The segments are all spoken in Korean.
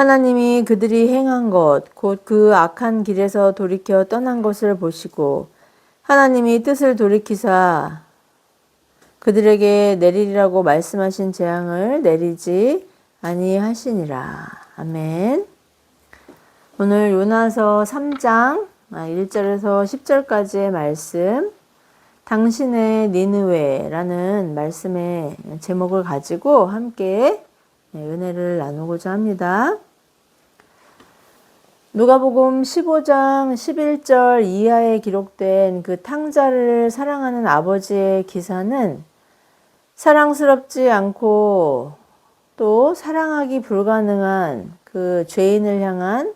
하나님이 그들이 행한 것, 곧 그 악한 길에서 돌이켜 떠난 것을 보시고 하나님이 뜻을 돌이키사 그들에게 내리리라고 말씀하신 재앙을 내리지 아니하시니라. 아멘. 오늘 요나서 3장 1절에서 10절까지의 말씀 당신의 니느웨라는 말씀의 제목을 가지고 함께 은혜를 나누고자 합니다. 누가복음 15장 11절 이하에 기록된 그 탕자를 사랑하는 아버지의 기사는 사랑스럽지 않고 또 사랑하기 불가능한 그 죄인을 향한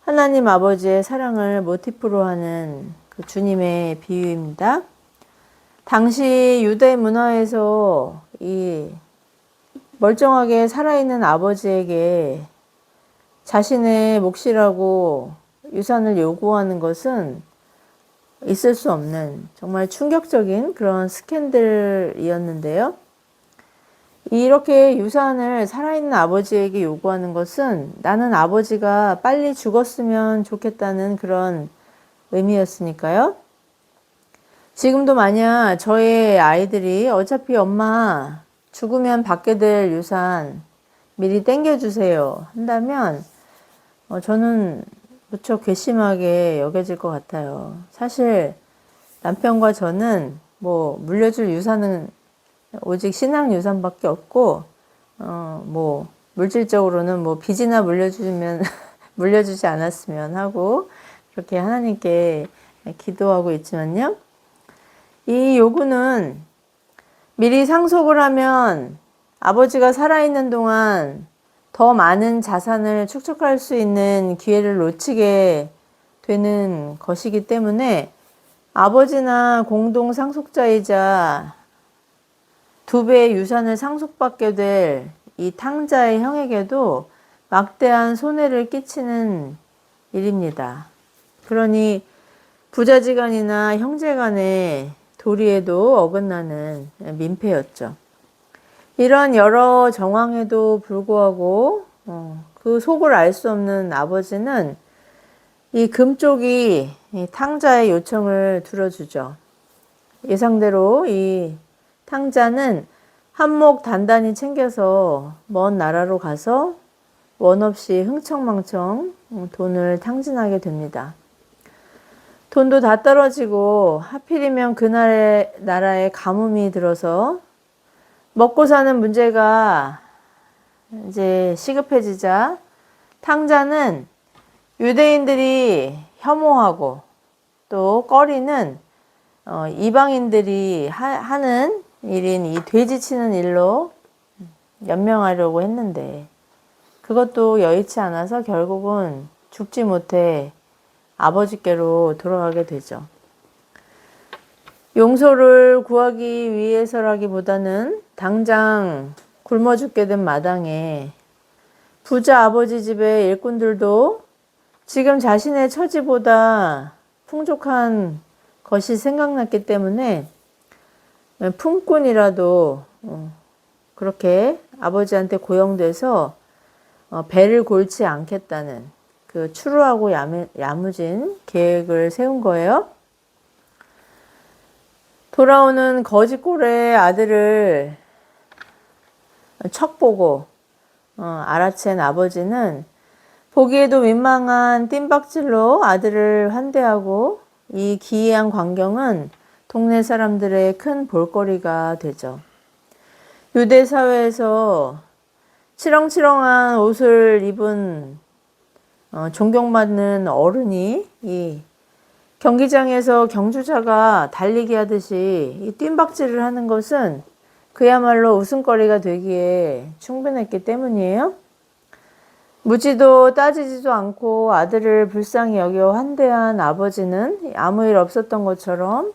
하나님 아버지의 사랑을 모티프로 하는 그 주님의 비유입니다. 당시 유대 문화에서 이 멀쩡하게 살아있는 아버지에게 자신의 몫이라고 유산을 요구하는 것은 있을 수 없는 정말 충격적인 그런 스캔들이었는데요. 이렇게 유산을 살아있는 아버지에게 요구하는 것은 나는 아버지가 빨리 죽었으면 좋겠다는 그런 의미였으니까요. 지금도 만약 저의 아이들이 어차피 엄마 죽으면 받게 될 유산 미리 땡겨주세요 한다면 어, 저는 무척 괘씸하게 여겨질 것 같아요. 사실 남편과 저는 뭐 물려줄 유산은 오직 신앙 유산밖에 없고 어, 뭐 물질적으로는 뭐 빚이나 물려주면 물려주지 않았으면 하고 그렇게 하나님께 기도하고 있지만요. 이 요구는 미리 상속을 하면 아버지가 살아있는 동안 더 많은 자산을 축적할 수 있는 기회를 놓치게 되는 것이기 때문에 아버지나 공동 상속자이자 두 배의 유산을 상속받게 될 이 탕자의 형에게도 막대한 손해를 끼치는 일입니다. 그러니 부자지간이나 형제간의 도리에도 어긋나는 민폐였죠. 이런 여러 정황에도 불구하고 어, 그 속을 알 수 없는 아버지는 이 금쪽이 이 탕자의 요청을 들어주죠. 예상대로 이 탕자는 한몫 단단히 챙겨서 먼 나라로 가서 원 없이 흥청망청 돈을 탕진하게 됩니다. 돈도 다 떨어지고 하필이면 그날의 나라에 가뭄이 들어서 먹고 사는 문제가 이제 시급해지자 탕자는 유대인들이 혐오하고 또 꺼리는 어, 이방인들이 하, 는 일인 이 돼지 치는 일로 연명하려고 했는데 그것도 여의치 않아서 결국은 죽지 못해 아버지께로 돌아가게 되죠. 용서를 구하기 위해서라기보다는 당장 굶어 죽게 된 마당에 부자 아버지 집의 일꾼들도 지금 자신의 처지보다 풍족한 것이 생각났기 때문에 품꾼이라도 어, 그렇게 아버지한테 고용돼서 어, 배를 골지 않겠다는 그 추루하고 야무 진 계획을 세운 거예요. 돌아오는 거짓골의 아들을 척 보고 어, 알아챈 아버지는 보기에도 민망한 뜀박질로 아들을 환대하고 이 기이한 광경은 동네 사람들의 큰 볼거리가 되죠. 유대 사회에서 치렁치렁한 옷을 입은 어, 존경받는 어른이 이 경기장에서 경주자가 달리기 하듯이 이 뜀박질을 하는 것은 그야말로 웃음거리가 되기에 충분했기 때문이에요. 묻지도 따지지도 않고 아들을 불쌍히 여겨 환대한 아버지는 아무 일 없었던 것처럼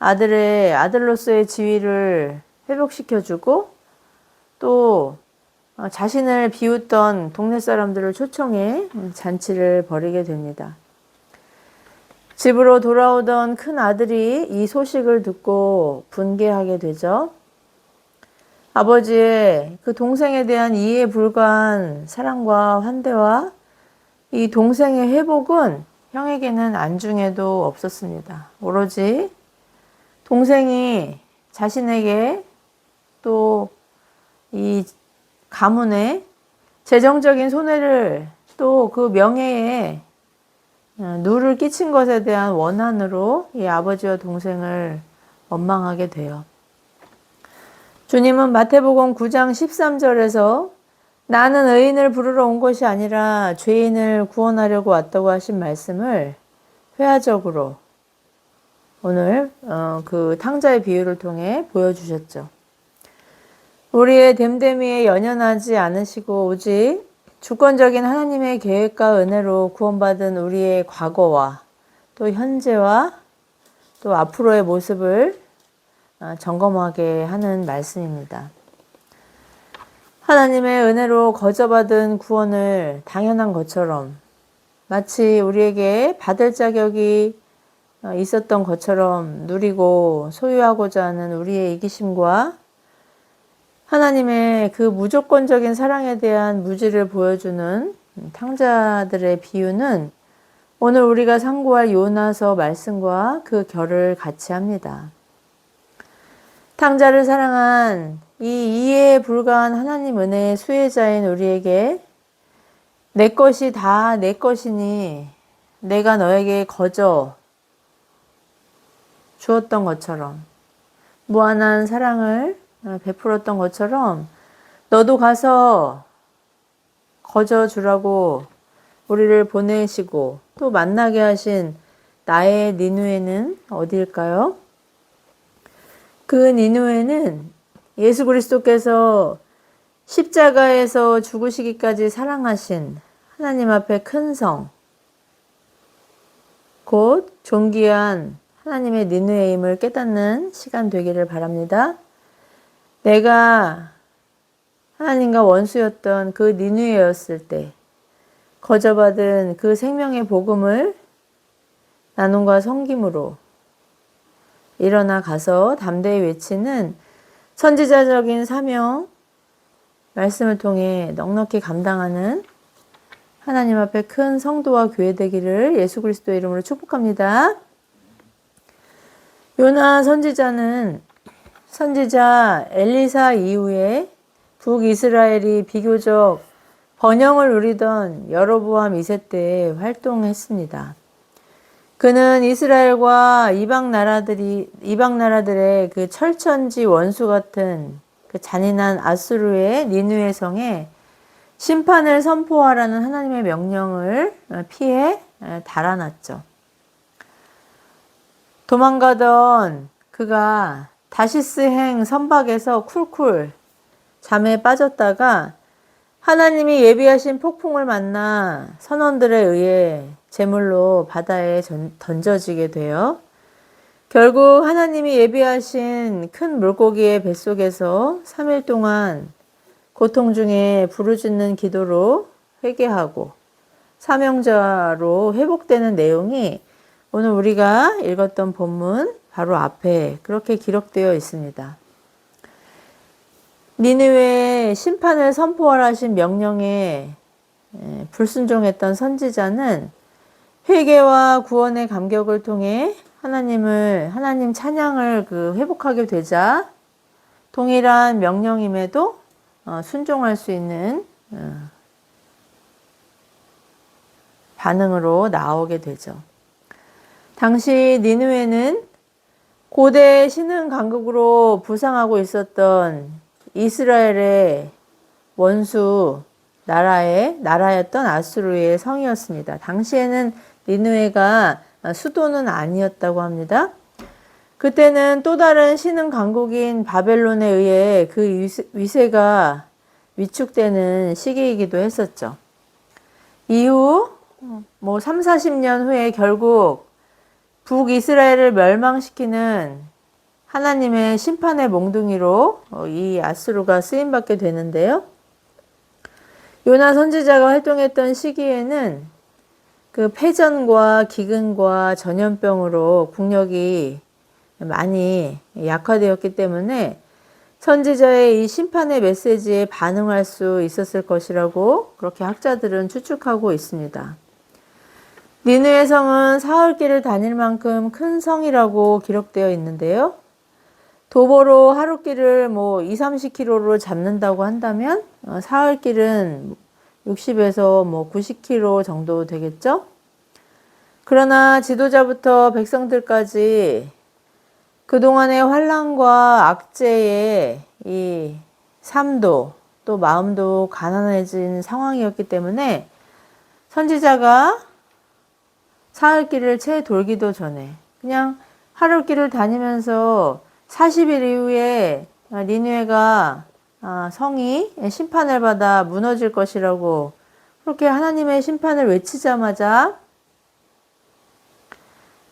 아들의 아들로서의 지위를 회복시켜주고 또 자신을 비웃던 동네 사람들을 초청해 잔치를 벌이게 됩니다. 집으로 돌아오던 큰 아들이 이 소식을 듣고 분개하게 되죠. 아버지의 그 동생에 대한 이해 불가한 사랑과 환대와 이 동생의 회복은 형에게는 안중에도 없었습니다. 오로지 동생이 자신에게 또 이 가문에 재정적인 손해를 또 그 명예에 어, 누를 끼친 것에 대한 원한으로 이 아버지와 동생을 원망하게 돼요. 주님은 마태복음 9장 13절에서 나는 의인을 부르러 온 것이 아니라 죄인을 구원하려고 왔다고 하신 말씀을 회화적으로 오늘 어, 그 탕자의 비유를 통해 보여주셨죠. 우리의 됨됨이에 연연하지 않으시고 오직 주권적인 하나님의 계획과 은혜로 구원받은 우리의 과거와 또 현재와 또 앞으로의 모습을 어, 점검하게 하는 말씀입니다. 하나님의 은혜로 거저받은 구원을 당연한 것처럼 마치 우리에게 받을 자격이 어, 있었던 것처럼 누리고 소유하고자 하는 우리의 이기심과 하나님의 그 무조건적인 사랑에 대한 무지를 보여주는 탕자들의 비유는 오늘 우리가 상고할 요나서 말씀과 그 결을 같이 합니다. 탕자를 사랑한 이 이해에 불과한 하나님 은혜의 수혜자인 우리에게 내 것이 다 내 것이니 내가 너에게 거저 주었던 것처럼 무한한 사랑을 베풀었던 것처럼 너도 가서 거저 주라고 우리를 보내시고 또 만나게 하신 나의 니누에는 어디일까요? 그 니누에는 예수 그리스도께서 십자가에서 죽으시기까지 사랑하신 하나님 앞에 큰 성, 곧 존귀한 하나님의 니누에임을 깨닫는 시간 되기를 바랍니다. 내가 하나님과 원수였던 그 니누에였을 때 거저받은 그 생명의 복음을 나눔과 섬김으로 일어나 가서 담대히 외치는 선지자적인 사명 말씀을 통해 넉넉히 감당하는 하나님 앞에 큰 성도와 교회 되기를 예수 그리스도 이름으로 축복합니다. 요나 선지자는 선지자 엘리사 이후에 북이스라엘이 비교적 번영을 누리던 여로보암 2세 때 활동했습니다. 그는 이스라엘과 이방 나라들이 이방 나라들의 그 철천지 원수 같은 그 잔인한 아수르의 니누의 성에 심판을 선포하라는 하나님의 명령을 피해 달아났죠. 도망가던 그가 다시스행 선박에서 쿨쿨 잠에 빠졌다가 하나님이 예비하신 폭풍을 만나 선원들에 의해 제물로 바다에 던져지게 되어 결국 하나님이 예비하신 큰 물고기의 뱃속에서 3일 동안 고통 중에 부르짖는 기도로 회개하고 사명자로 회복되는 내용이 오늘 우리가 읽었던 본문 바로 앞에 그렇게 기록되어 있습니다. 니느웨 심판을 선포하라 하신 명령에 불순종했던 선지자는 회개와 구원의 감격을 통해 하나님을 하나님 찬양을 그 회복하게 되자 동일한 명령임에도 어, 순종할 수 있는 어, 반응으로 나오게 되죠. 당시 니누에는 고대 신흥 강국으로 부상하고 있었던 이스라엘의 원수 나라의 나라였던 아수르의 성이었습니다. 당시에는 니누에가 수도는 아니었다고 합니다. 그때는 또 다른 신흥 강국인 바벨론에 의해 그 위세가 위축되는 시기이기도 했었죠. 이후 뭐 3, 40년 후에 결국 북이스라엘을 멸망시키는 하나님의 심판의 몽둥이로 어, 이 아수르가 쓰임 받게 되는데요. 요나 선지자가 활동했던 시기에는 그 패전과 기근과 전염병으로 국력이 많이 약화되었기 때문에 선지자의 이 심판의 메시지에 반응할 수 있었을 것이라고 그렇게 학자들은 추측하고 있습니다. 니느의 성은 사흘길을 다닐 만큼 큰 성이라고 기록되어 있는데요. 도보로 하루길을 뭐 2, 30km로 잡는다고 한다면 어, 사흘길은 60에서 뭐 90km 정도 되겠죠? 그러나 지도자부터 백성들까지 그동안의 환란과 악재에 이 삶도 또 마음도 가난해진 상황이었기 때문에 선지자가 사흘길을 채 돌기도 전에 그냥 하루 길을 다니면서 40일 이후에 니누에가 아, 성이 심판을 받아 무너질 것이라고 그렇게 하나님의 심판을 외치자마자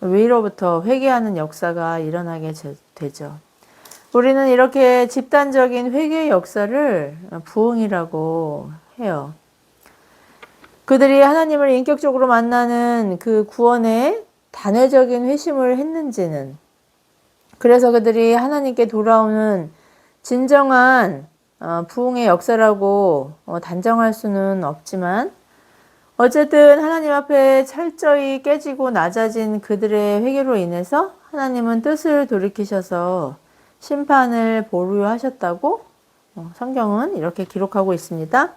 위로부터 회개하는 역사가 일어나게 되죠. 우리는 이렇게 집단적인 회개의 역사를 부흥이라고 해요. 그들이 하나님을 인격적으로 만나는 그 구원에 단회적인 회심을 했는지는 그래서 그들이 하나님께 돌아오는 진정한 어, 부흥의 역사라고 어, 단정할 수는 없지만 어쨌든 하나님 앞에 철저히 깨지고 낮아진 그들의 회개로 인해서 하나님은 뜻을 돌이키셔서 심판을 보류하셨다고 어, 성경은 이렇게 기록하고 있습니다.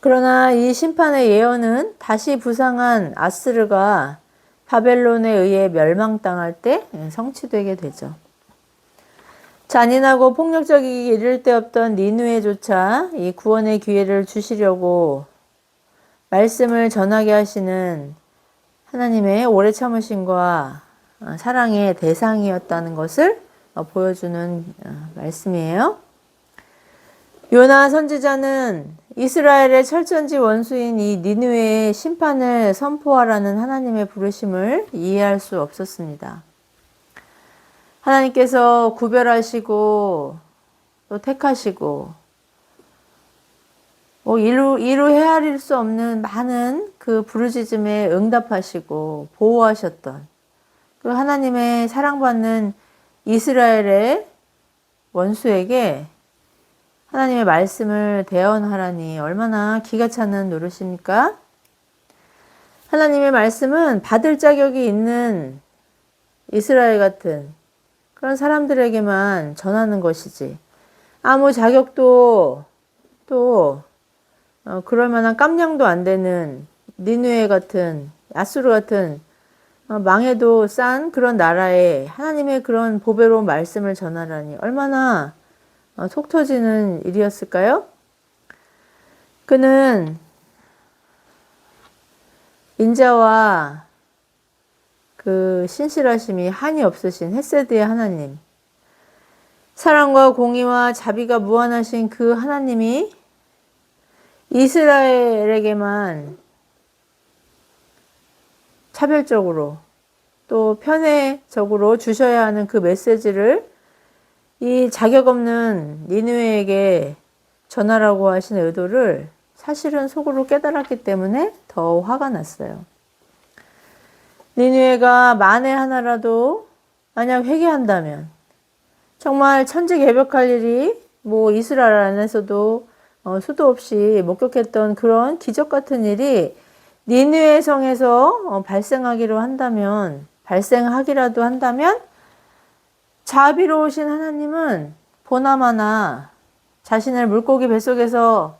그러나 이 심판의 예언은 다시 부상한 아스르가 바벨론에 의해 멸망당할 때 성취되게 되죠. 잔인하고 폭력적이기 이를 데 없던 니누에조차 이 구원의 기회를 주시려고 말씀을 전하게 하시는 하나님의 오래 참으심과 사랑의 대상이었다는 것을 보여주는 말씀이에요. 요나 선지자는 이스라엘의 철천지 원수인 이 니누의 심판을 선포하라는 하나님의 부르심을 이해할 수 없었습니다. 하나님께서 구별하시고 또 택하시고 뭐 이루, 이루 헤아릴 수 없는 많은 그 부르짖음에 응답하시고 보호하셨던 그 하나님의 사랑받는 이스라엘의 원수에게 하나님의 말씀을 대언하라니 얼마나 기가 차는 노릇입니까? 하나님의 말씀은 받을 자격이 있는 이스라엘 같은 그런 사람들에게만 전하는 것이지. 아무 자격도 또 어, 그럴 만한 깜냥도 안 되는 니누에 같은 아수르 같은 어, 망해도 싼 그런 나라에 하나님의 그런 보배로운 말씀을 전하라니 얼마나 어, 속 터지는 일이었을까요? 그는 인자와 그 신실하심이 한이 없으신 헤세드의 하나님, 사랑과 공의와 자비가 무한하신 그 하나님이 이스라엘에게만 차별적으로 또 편애적으로 주셔야 하는 그 메시지를 이 자격 없는 니누에게 전하라고 하신 의도를 사실은 속으로 깨달았기 때문에 더 화가 났어요. 니누에가 만에 하나라도 만약 회개한다면 정말 천지개벽할 일이 뭐 이스라엘 안에서도 어, 수도 없이 목격했던 그런 기적 같은 일이 니누의 성에서 어, 발생하기로 한다면 발생하기라도 한다면 자비로우신 하나님은 보나마나 자신을 물고기 뱃속에서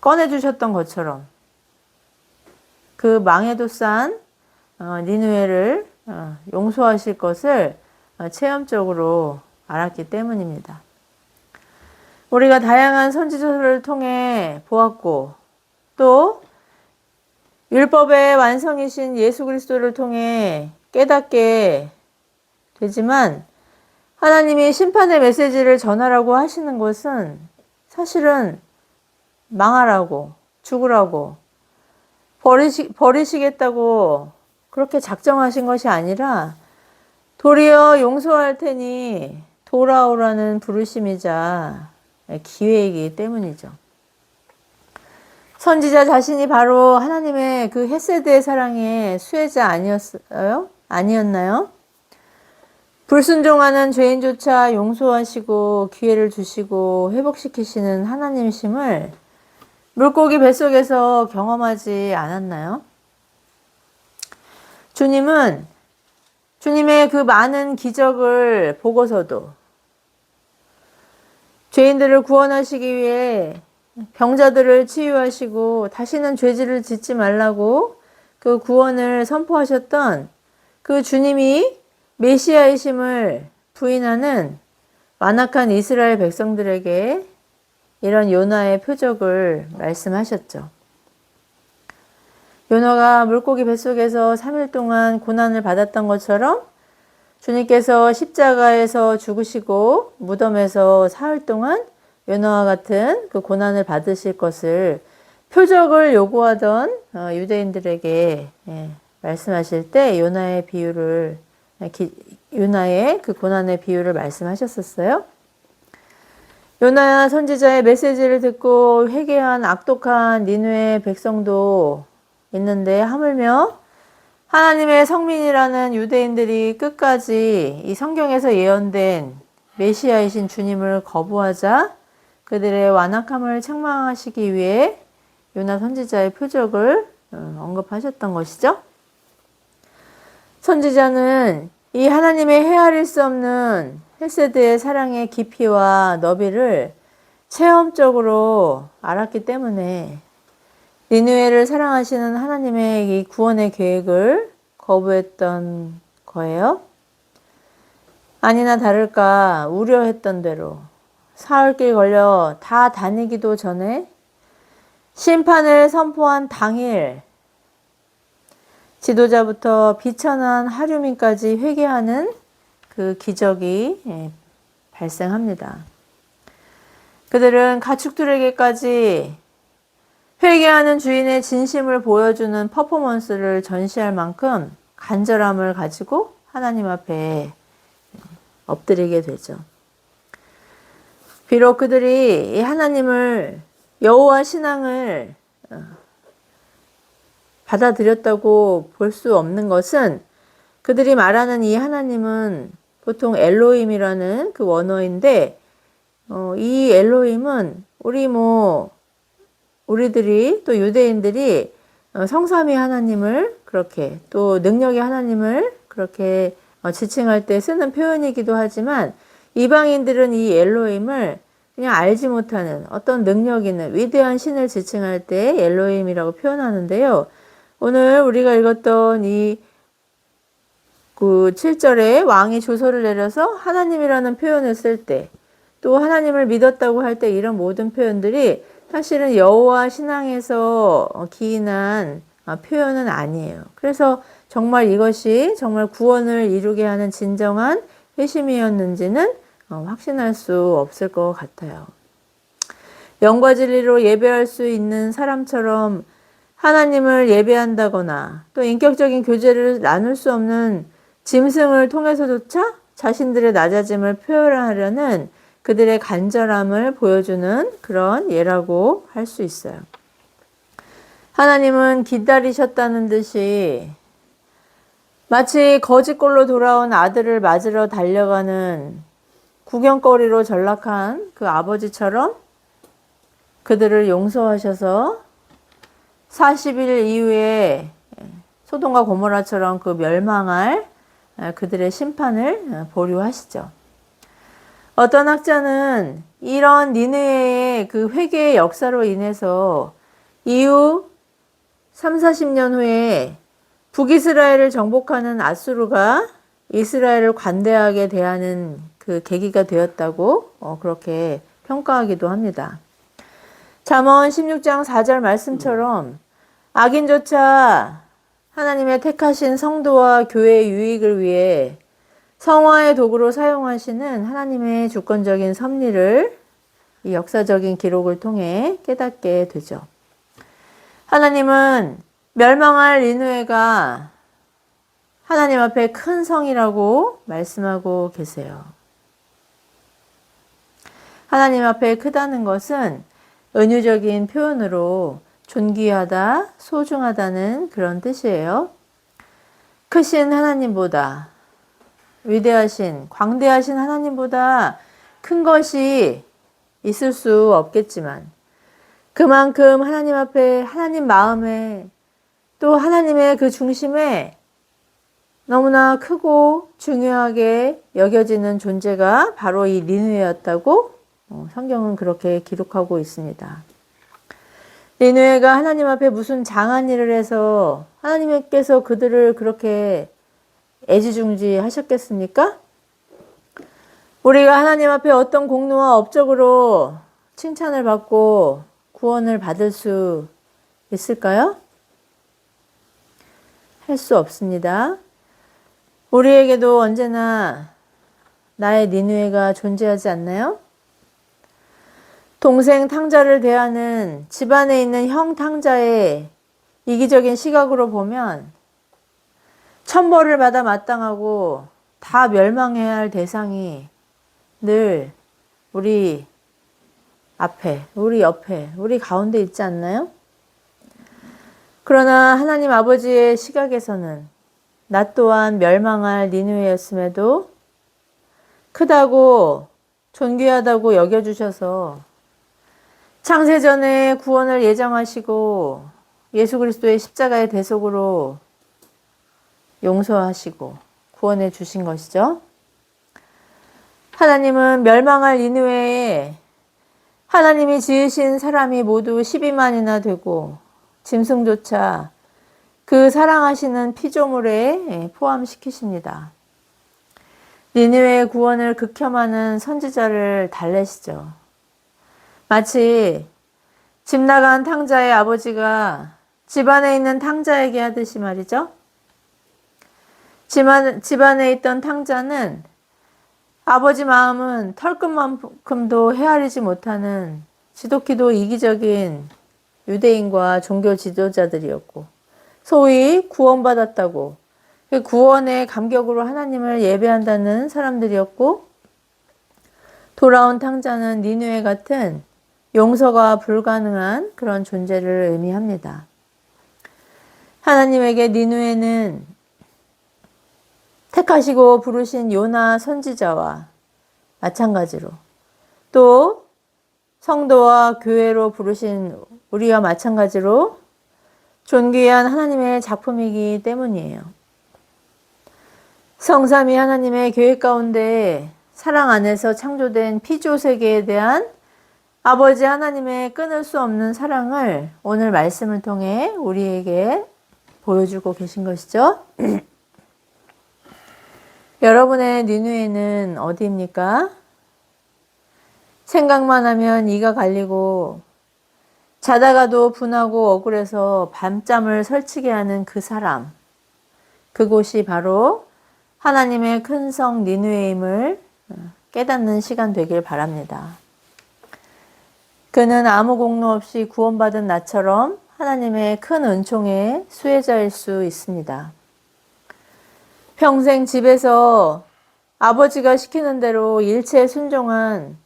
꺼내주셨던 것처럼 그 망에도 싼 어, 니누에를 어, 용서하실 것을 어, 체험적으로 알았기 때문입니다. 우리가 다양한 선지서를 통해 보았고 또 율법의 완성이신 예수 그리스도를 통해 깨닫게 되지만 하나님이 심판의 메시지를 전하라고 하시는 것은 사실은 망하라고 죽으라고 버리시, 버리시겠다고 그렇게 작정하신 것이 아니라 도리어 용서할 테니 돌아오라는 부르심이자 기회이기 때문이죠. 선지자 자신이 바로 하나님의 그 헤세드의 사랑의 수혜자 아니었어요? 아니었나요? 불순종하는 죄인조차 용서하시고 기회를 주시고 회복시키시는 하나님심을 물고기 뱃속에서 경험하지 않았나요? 주님은 주님의 그 많은 기적을 보고서도 죄인들을 구원하시기 위해 병자들을 치유하시고 다시는 죄질을 짓지 말라고 그 구원을 선포하셨던 그 주님이 메시아이심을 부인하는 완악한 이스라엘 백성들에게 이런 요나의 표적을 말씀하셨죠. 요나가 물고기 뱃속에서 3일 동안 고난을 받았던 것처럼 주님께서 십자가에서 죽으시고 무덤에서 사흘 동안 요나와 같은 그 고난을 받으실 것을 표적을 요구하던 어, 유대인들에게 예, 말씀하실 때 요나의 비유를 요나의 그 고난의 비유를 말씀하셨었어요. 요나 선지자의 메시지를 듣고 회개한 악독한 니누의 백성도 있는데 하물며 하나님의 성민이라는 유대인들이 끝까지 이 성경에서 예언된 메시아이신 주님을 거부하자 그들의 완악함을 책망하시기 위해 요나 선지자의 표적을 어, 언급하셨던 것이죠. 선지자는 이 하나님의 헤아릴 수 없는 헬세드의 사랑의 깊이와 너비를 체험적으로 알았기 때문에 니누에를 사랑하시는 하나님의 이 구원의 계획을 거부했던 거예요. 아니나 다를까 우려했던 대로 사흘길 걸려 다 다니기도 전에 심판을 선포한 당일 지도자부터 비천한 하류민까지 회개하는 그 기적이 예, 발생합니다. 그들은 가축들에게까지 회개하는 주인의 진심을 보여주는 퍼포먼스를 전시할 만큼 간절함을 가지고 하나님 앞에 엎드리게 되죠. 비록 그들이 하나님을 여호와 신앙을 어, 받아들였다고 볼 수 없는 것은 그들이 말하는 이 하나님은 보통 엘로임이라는 그 원어인데 어, 이 엘로임은 우리 뭐 우리들이 또 유대인들이 어, 성삼위 하나님을 그렇게 또 능력의 하나님을 그렇게 어, 지칭할 때 쓰는 표현이기도 하지만 이방인들은 이 엘로임을 그냥 알지 못하는 어떤 능력 있는 위대한 신을 지칭할 때 엘로임이라고 표현하는데요. 오늘 우리가 읽었던 이 그 7절에 왕이 조서를 내려서 하나님이라는 표현을 쓸 때 또 하나님을 믿었다고 할 때 이런 모든 표현들이 사실은 여호와 신앙에서 기인한 아, 표현은 아니에요. 그래서 정말 이것이 정말 구원을 이루게 하는 진정한 회심이었는지는 어, 확신할 수 없을 것 같아요. 영과 진리로 예배할 수 있는 사람처럼 하나님을 예배한다거나 또 인격적인 교제를 나눌 수 없는 짐승을 통해서조차 자신들의 낮아짐을 표현하려는 그들의 간절함을 보여주는 그런 예라고 할 수 있어요. 하나님은 기다리셨다는 듯이 마치 거짓골로 돌아온 아들을 맞으러 달려가는 구경거리로 전락한 그 아버지처럼 그들을 용서하셔서 40일 이후에 소돔과 고모라처럼 그 멸망할 그들의 심판을 보류하시죠. 어떤 학자는 이런 니느웨의 그 회개의 역사로 인해서 이후 3, 40년 후에 북이스라엘을 정복하는 아수르가 이스라엘을 관대하게 대하는 그 계기가 되었다고 어, 그렇게 평가하기도 합니다. 잠언 16장 4절 말씀처럼 악인조차 하나님의 택하신 성도와 교회의 유익을 위해 성화의 도구로 사용하시는 하나님의 주권적인 섭리를 이 역사적인 기록을 통해 깨닫게 되죠. 하나님은 멸망할 리누에가 하나님 앞에 큰 성이라고 말씀하고 계세요. 하나님 앞에 크다는 것은 은유적인 표현으로 존귀하다, 소중하다는 그런 뜻이에요. 크신 하나님보다 위대하신, 광대하신 하나님보다 큰 것이 있을 수 없겠지만, 그만큼 하나님 앞에, 하나님 마음에, 또 하나님의 그 중심에 너무나 크고 중요하게 여겨지는 존재가 바로 이 니누에였다고 어, 성경은 그렇게 기록하고 있습니다. 니누에가 하나님 앞에 무슨 장한 일을 해서 하나님께서 그들을 그렇게 애지중지 하셨겠습니까? 우리가 하나님 앞에 어떤 공로와 업적으로 칭찬을 받고 구원을 받을 수 있을까요? 할 수 없습니다. 우리에게도 언제나 나의 니누에가 존재하지 않나요? 동생 탕자를 대하는 집안에 있는 형 탕자의 이기적인 시각으로 보면 천벌을 받아 마땅하고 다 멸망해야 할 대상이 늘 우리 앞에, 우리 옆에, 우리 가운데 있지 않나요? 그러나 하나님 아버지의 시각에서는 나 또한 멸망할 니누에였음에도 크다고 존귀하다고 여겨주셔서 창세전에 구원을 예정하시고 예수 그리스도의 십자가의 대속으로 용서하시고 구원해 주신 것이죠. 하나님은 멸망할 니누에에 하나님이 지으신 사람이 모두 12만이나 되고 짐승조차 그 사랑하시는 피조물에 포함시키십니다. 니느웨의 구원을 극혐하는 선지자를 달래시죠. 마치 집 나간 탕자의 아버지가 집안에 있는 탕자에게 하듯이 말이죠. 집안, 집안에 있던 탕자는 아버지 마음은 털끝만큼도 헤아리지 못하는 지독히도 이기적인 유대인과 종교 지도자들이었고, 소위 구원받았다고, 그 구원의 감격으로 하나님을 예배한다는 사람들이었고, 돌아온 탕자는 니누에 같은 용서가 불가능한 그런 존재를 의미합니다. 하나님에게 니누에는 택하시고 부르신 요나 선지자와 마찬가지로 또 성도와 교회로 부르신 우리와 마찬가지로 존귀한 하나님의 작품이기 때문이에요. 성삼이 하나님의 계획 가운데 사랑 안에서 창조된 피조 세계에 대한 아버지 하나님의 끊을 수 없는 사랑을 오늘 말씀을 통해 우리에게 보여주고 계신 것이죠. 여러분의 니누에는 어디입니까? 생각만 하면 이가 갈리고 자다가도 분하고 억울해서 밤잠을 설치게 하는 그 사람. 그곳이 바로 하나님의 큰 성 니누에임을 깨닫는 시간 되길 바랍니다. 그는 아무 공로 없이 구원받은 나처럼 하나님의 큰 은총의 수혜자일 수 있습니다. 평생 집에서 아버지가 시키는 대로 일체 순종한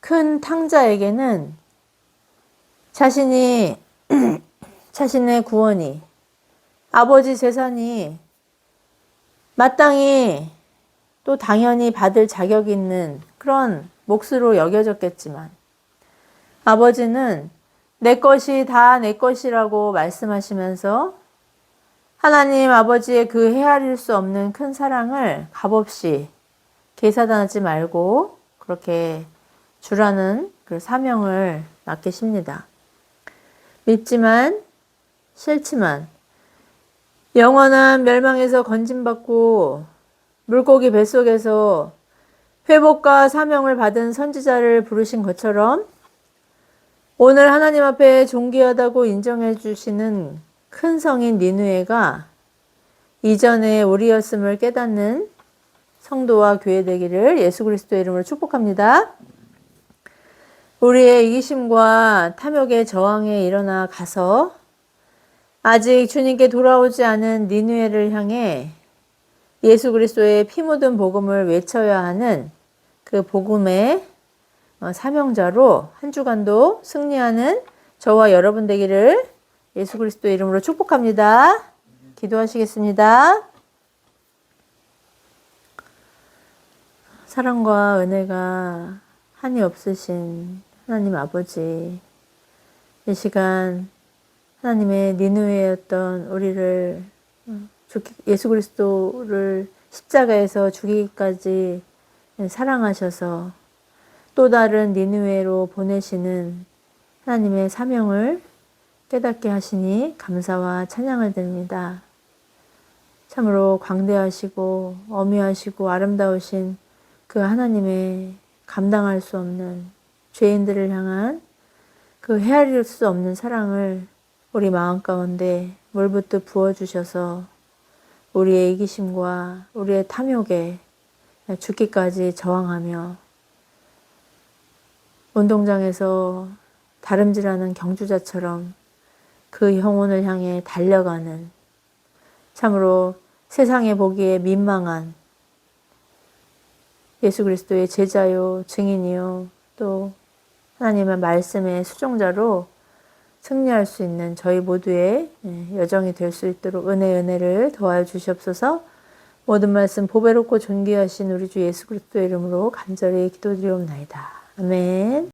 큰 탕자에게는 자신이 자신의 구원이 아버지 재산이 마땅히 또 당연히 받을 자격 있는 그런 몫으로 여겨졌겠지만 아버지는 내 것이 다 내 것이라고 말씀하시면서 하나님 아버지의 그 헤아릴 수 없는 큰 사랑을 값없이 계산하지 말고 그렇게 주라는 그 사명을 맡기십니다. 믿지만 싫지만 영원한 멸망에서 건진받고 물고기 뱃속에서 회복과 사명을 받은 선지자를 부르신 것처럼 오늘 하나님 앞에 존귀하다고 인정해 주시는 큰 성인 니누에가 이전에 우리였음을 깨닫는 성도와 교회 되기를 예수 그리스도의 이름으로 축복합니다. 우리의 이기심과 탐욕의 저항에 일어나 가서 아직 주님께 돌아오지 않은 니누에를 향해 예수 그리스도의 피 묻은 복음을 외쳐야 하는 그 복음의 어, 사명자로 한 주간도 승리하는 저와 여러분 되기를 예수 그리스도 이름으로 축복합니다. 기도하시겠습니다. 사랑과 은혜가 한이 없으신 하나님 아버지, 이 시간 하나님의 니누에였던 우리를 어, 예수 그리스도를 십자가에서 죽이기까지 사랑하셔서 또 다른 니누에로 보내시는 하나님의 사명을 깨닫게 하시니 감사와 찬양을 드립니다. 참으로 광대하시고 어미하시고 아름다우신 그 하나님의 감당할 수 없는 죄인들을 향한 그 헤아릴 수 없는 사랑을 우리 마음 가운데 물붓듯 부어주셔서 우리의 이기심과 우리의 탐욕에 죽기까지 저항하며 운동장에서 다름질하는 경주자처럼 그 영혼을 향해 달려가는 참으로 세상에 보기에 민망한 예수 그리스도의 제자요, 증인이요, 또 하나님의 말씀의 수종자로 승리할 수 있는 저희 모두의 예, 여정이 될 수 있도록 은혜 은혜를 도와여 주시옵소서. 모든 말씀 보배롭고 존귀하신 우리 주 예수 그리스도의 이름으로 간절히 기도드리옵나이다. 아멘.